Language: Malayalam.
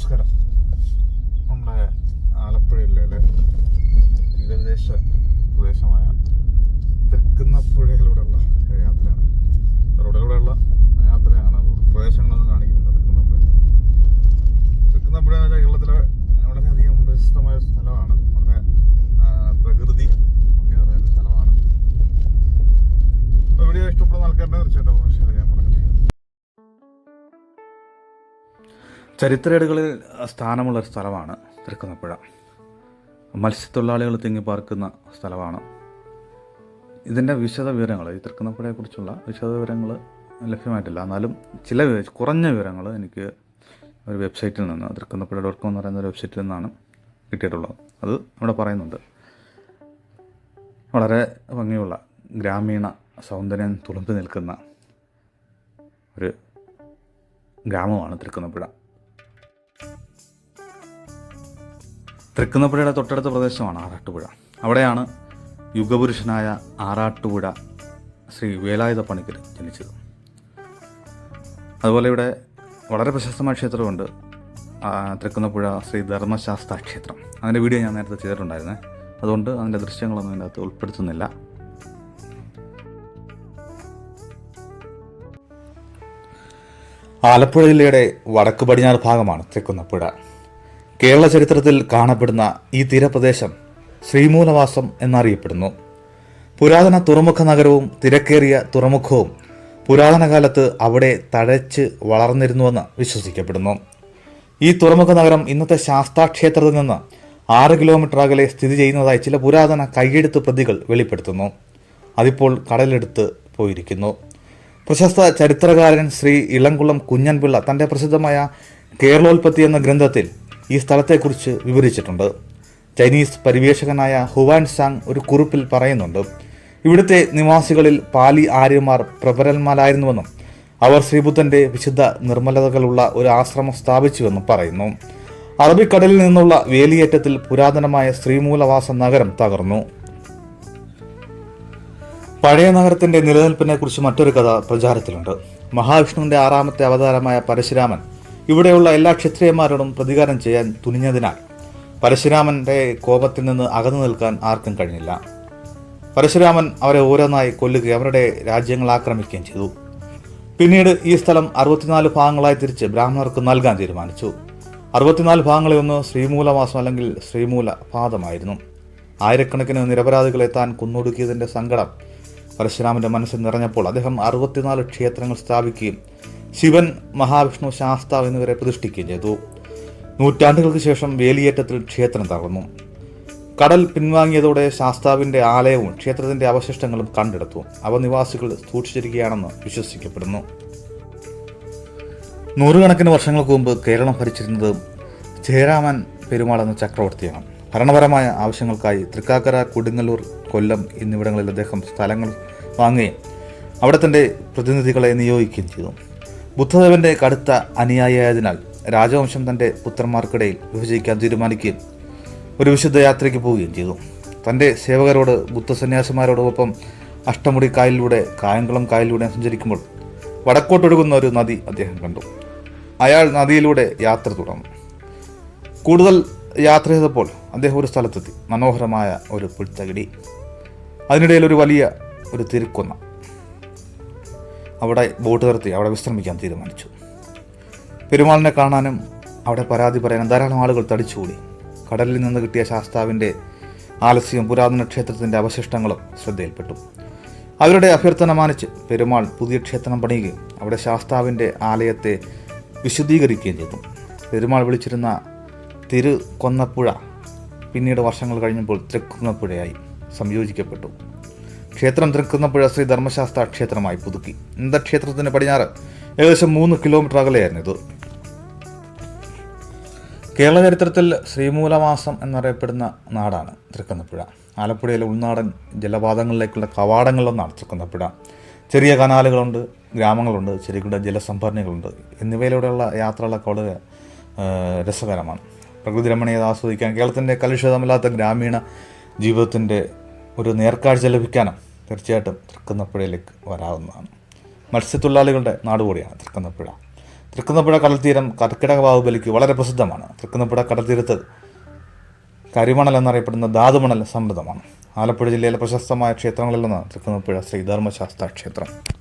നമസ്കാരം. നമ്മുടെ ആലപ്പുഴ ജില്ലയിലെ തീരദേശ പ്രദേശമായ തെക്കുന്നപ്പുഴയിലൂടെയുള്ള യാത്രയാണ്. റോഡിലൂടെയുള്ള യാത്രയാണ് പ്രദേശങ്ങളൊന്നും കാണിക്കുന്നത് തെക്കുന്നപ്പുഴ തെക്കുന്നപ്പുഴ എന്ന് വെച്ചാൽ കേരളത്തിലെ വളരെയധികം പ്രശസ്തമായ സ്ഥലമാണ്. വളരെ പ്രകൃതി ഒക്കെ പറയുന്ന സ്ഥലമാണ്. വീഡിയോ ഇഷ്ടപ്പെടുന്ന ആൾക്കാരുടെ തീർച്ചയായിട്ടും ഷെയർ ചെയ്യാൻ മറക്കട്ടെ ചരിത്രേടുകളിൽ സ്ഥാനമുള്ള ഒരു സ്ഥലമാണ് തൃക്കുന്നപ്പുഴ. മത്സ്യത്തൊഴിലാളികൾ തിങ്ങിപ്പാർക്കുന്ന സ്ഥലമാണ്. ഇതിന്റെ വിശദ വിവരങ്ങൾ ഈ തൃക്കുന്നപ്പുഴയെക്കുറിച്ചുള്ള വിശദ വിവരങ്ങൾ ലഭ്യമായിട്ടില്ല. എന്നാലും ചില കുറഞ്ഞ വിവരങ്ങൾ എനിക്ക് ഒരു വെബ്സൈറ്റിൽ നിന്ന് തൃക്കുന്നപ്പുഴ ഡോട്ട് കോം എന്ന് പറയുന്ന ഒരു വെബ്സൈറ്റിൽ നിന്നാണ് കിട്ടിയിട്ടുള്ളത്. അത് ഇവിടെ പറയുന്നുണ്ട്. വളരെ ഭംഗിയുള്ള ഗ്രാമീണ സൗന്ദര്യം തുളുമ്പി നിൽക്കുന്ന ഒരു ഗ്രാമമാണ് തൃക്കുന്നപ്പുഴ. തൃക്കുന്നപ്പുഴയുടെ തൊട്ടടുത്ത പ്രദേശമാണ് ആറാട്ടുപുഴ. അവിടെയാണ് യുഗപുരുഷനായ ആറാട്ടുപുഴ ശ്രീ വേലായുധ പണിക്കർ ജനിച്ചത്. അതുപോലെ ഇവിടെ വളരെ പ്രശസ്തമായ ക്ഷേത്രമുണ്ട് തൃക്കുന്നപ്പുഴ ശ്രീ ധർമ്മശാസ്ത്ര ക്ഷേത്രം. അതിന്റെ വീഡിയോ ഞാൻ നേരത്തെ ചെയ്തിട്ടുണ്ടായിരുന്നേ. അതുകൊണ്ട് അതിന്റെ ദൃശ്യങ്ങളൊന്നും അതിന്റെ അകത്ത് ഉൾപ്പെടുത്തുന്നില്ല. ആലപ്പുഴ ജില്ലയുടെ വടക്ക് പടിഞ്ഞാറ് ഭാഗമാണ് തൃക്കുന്നപ്പുഴ കേരള ചരിത്രത്തിൽ കാണപ്പെടുന്ന ഈ തീരപ്രദേശം ശ്രീമൂലവാസം എന്നറിയപ്പെടുന്നു. പുരാതന തുറമുഖ നഗരവും തിരക്കേറിയ തുറമുഖവും പുരാതന കാലത്ത് അവിടെ തഴച്ച് വളർന്നിരുന്നുവെന്ന് വിശ്വസിക്കപ്പെടുന്നു. ഈ തുറമുഖ നഗരം ഇന്നത്തെ ശാസ്താ ക്ഷേത്രത്തിൽ നിന്ന് ആറ് കിലോമീറ്റർ അകലെ സ്ഥിതി ചെയ്യുന്നതായി ചില പുരാതന കൈയെടുത്ത് പ്രതികൾ വെളിപ്പെടുത്തുന്നു. അതിപ്പോൾ കടലെടുത്ത് പോയിരിക്കുന്നു. പ്രശസ്ത ചരിത്രകാരൻ ശ്രീ ഇളംകുളം കുഞ്ഞൻപിള്ള തന്റെ പ്രസിദ്ധമായ കേരളോൽപ്പത്തി എന്ന ഗ്രന്ഥത്തിൽ ഈ സ്ഥലത്തെക്കുറിച്ച് വിവരിച്ചിട്ടുണ്ട്. ചൈനീസ് പരിവേഷകനായ ഹുവാൻ സാങ് ഒരു കുറിപ്പിൽ പറയുന്നുണ്ട് ഇവിടുത്തെ നിവാസികളിൽ പാലി ആര്യന്മാർ പ്രബലന്മാരായിരുന്നുവെന്നും അവർ ശ്രീബുദ്ധന്റെ വിശുദ്ധ നിർമ്മലതകളുള്ള ഒരു ആശ്രമം സ്ഥാപിച്ചുവെന്നും പറയുന്നു. അറബിക്കടലിൽ നിന്നുള്ള വേലിയേറ്റത്തിൽ പുരാതനമായ ശ്രീമൂലവാസ നഗരം തകർന്നു. പഴയ നഗരത്തിന്റെ നിലനിൽപ്പിനെ കുറിച്ച് മറ്റൊരു കഥ പ്രചാരത്തിലുണ്ട്. മഹാവിഷ്ണുവിന്റെ ആറാമത്തെ അവതാരമായ പരശുരാമൻ ഇവിടെയുള്ള എല്ലാ ക്ഷത്രിയന്മാരോടും പ്രതികാരം ചെയ്യാൻ തുനിഞ്ഞതിനാൽ പരശുരാമന്റെ കോപത്തിൽ നിന്ന് അകന്നു നിൽക്കാൻ ആർക്കും കഴിഞ്ഞില്ല. പരശുരാമൻ അവരെ ഓരോന്നായി കൊല്ലുകയും അവരുടെ രാജ്യങ്ങൾ ആക്രമിക്കുകയും ചെയ്തു. പിന്നീട് ഈ സ്ഥലം അറുപത്തിനാല് ഭാഗങ്ങളായി തിരിച്ച് ബ്രാഹ്മണർക്ക് നൽകാൻ തീരുമാനിച്ചു. അറുപത്തിനാല് ഭാഗങ്ങളിൽ ഒന്ന് ശ്രീമൂലവാസം അല്ലെങ്കിൽ ശ്രീമൂല പാദമായിരുന്നു ആയിരക്കണക്കിന് നിരപരാധികളെ താൻ കുന്നൊടുക്കിയതിന്റെ സങ്കടം പരശുരാമന്റെ മനസ്സിൽ നിറഞ്ഞപ്പോൾ അദ്ദേഹം അറുപത്തിനാല് ക്ഷേത്രങ്ങൾ സ്ഥാപിക്കുകയും ശിവൻ മഹാവിഷ്ണു ശാസ്താവ് എന്നിവരെ പ്രതിഷ്ഠിക്കുകയും ചെയ്തു. നൂറ്റാണ്ടുകൾക്ക് ശേഷം വേലിയേറ്റത്തിൽ ക്ഷേത്രം തകർന്നു. കടൽ പിൻവാങ്ങിയതോടെ ശാസ്താവിന്റെ ആലയവും ക്ഷേത്രത്തിന്റെ അവശിഷ്ടങ്ങളും കണ്ടെടുത്തു. അവ നിവാസികൾ സൂക്ഷിച്ചിരിക്കുകയാണെന്ന് വിശ്വസിക്കപ്പെടുന്നു. നൂറുകണക്കിന് വർഷങ്ങൾക്ക് മുമ്പ് കേരളം ഭരിച്ചിരുന്നത് ജയരാമൻ പെരുമാൾ എന്ന ചക്രവർത്തിയാണ്. ഭരണപരമായ ആവശ്യങ്ങൾക്കായി തൃക്കാക്കര കൊടുങ്ങല്ലൂർ കൊല്ലം എന്നിവിടങ്ങളിൽ അദ്ദേഹം സ്ഥലങ്ങൾ വാങ്ങുകയും അവിടെ തന്റെ പ്രതിനിധികളെ നിയോഗിക്കുകയും ചെയ്തു. ബുദ്ധദേവന്റെ കടുത്ത അനുയായിയായതിനാൽ രാജവംശം തന്റെ പുത്രന്മാർക്കിടയിൽ വിഭജിക്കാൻ തീരുമാനിക്കുകയും ഒരു വിശുദ്ധ യാത്രയ്ക്ക് പോവുകയും ചെയ്തു. തന്റെ സേവകരോട് ബുദ്ധസന്യാസിമാരോടൊപ്പം അഷ്ടമുടി കായലിലൂടെ കായംകുളം കായലിലൂടെ സഞ്ചരിക്കുമ്പോൾ വടക്കോട്ടൊഴുകുന്ന ഒരു നദി അദ്ദേഹം കണ്ടു. അയാൾ നദിയിലൂടെ യാത്ര തുടർന്നു. കൂടുതൽ യാത്ര ചെയ്തപ്പോൾ അദ്ദേഹം ഒരു സ്ഥലത്തെത്തി. മനോഹരമായ ഒരു പുൽത്തകിടി. അതിനിടയിൽ ഒരു വലിയ ഒരു തിരുക്കൊന്ന. അവിടെ ബോട്ട് നിർത്തി അവിടെ വിശ്രമിക്കാൻ തീരുമാനിച്ചു. പെരുമാളിനെ കാണാനും അവിടെ പരാതി പറയാനും ധാരാളം ആളുകൾ തടിച്ചുകൂടി. കടലിൽ നിന്ന് കിട്ടിയ ശാസ്താവിന്റെ ആലസ്യവും പുരാതന ക്ഷേത്രത്തിന്റെ അവശിഷ്ടങ്ങളും ശ്രദ്ധയിൽപ്പെട്ടു. അവരുടെ അഭ്യർത്ഥന മാനിച്ച് പെരുമാൾ പുതിയ ക്ഷേത്രം പണിയുകയും അവിടെ ശാസ്താവിന്റെ ആലയത്തെ വിശുദ്ധീകരിക്കുകയും ചെയ്തു. പെരുമാൾ വിളിച്ചിരുന്ന തിരു കൊന്നപ്പുഴ പിന്നീട് വർഷങ്ങൾ കഴിഞ്ഞപ്പോൾ തൃക്കുന്നപ്പുഴയായി സംയോജിക്കപ്പെട്ടു. ക്ഷേത്രം തൃക്കുന്നപ്പുഴ ശ്രീ ധർമ്മശാസ്ത്ര ക്ഷേത്രമായി പുതുക്കി. ഇന്നത്തെ ക്ഷേത്രത്തിന് പടിഞ്ഞാറ്? ഏകദേശം മൂന്ന് കിലോമീറ്റർ അകലെയായിരുന്നു ഇത്. കേരള ചരിത്രത്തിൽ ശ്രീമൂലമാസം എന്നറിയപ്പെടുന്ന നാടാണ് തൃക്കുന്നപ്പുഴ ആലപ്പുഴയിലെ ഉൾനാടൻ ജലപാതങ്ങളിലേക്കുള്ള കവാടങ്ങളിലൊന്നാണ് തൃക്കുന്നപ്പുഴ ചെറിയ കനാലുകളുണ്ട് ഗ്രാമങ്ങളുണ്ട് ചെറുകിട ജലസംഭരണികളുണ്ട്. എന്നിവയിലൂടെയുള്ള യാത്രകളൊക്കെ വളരെ രസകരമാണ്. പ്രകൃതി രമണീയത ആസ്വദിക്കാൻ കേരളത്തിന്റെ കലുഷിതമില്ലാത്ത ഗ്രാമീണ ജീവിതത്തിന്റെ ഒരു നേർക്കാഴ്ച ലഭിക്കാനും തീർച്ചയായിട്ടും തൃക്കുന്നപ്പുഴയിലേക്ക് വരാവുന്നതാണ്. മത്സ്യത്തൊഴിലാളികളുടെ നാട് കൂടിയാണ് തൃക്കുന്നപ്പുഴ. തൃക്കുന്നപ്പുഴ കടൽത്തീരം കർക്കിടക ബാഹുബലിക്ക് വളരെ പ്രസിദ്ധമാണ്. തൃക്കുന്നപ്പുഴ കടൽത്തീരത്ത് കരിമണൽ എന്നറിയപ്പെടുന്ന ധാതുമണൽ സമൃദ്ധമാണ്. ആലപ്പുഴ ജില്ലയിലെ പ്രശസ്തമായ ക്ഷേത്രങ്ങളിലൊന്നാണ് തൃക്കുന്നപ്പുഴ ശ്രീധർമ്മശാസ്ത്ര ക്ഷേത്രം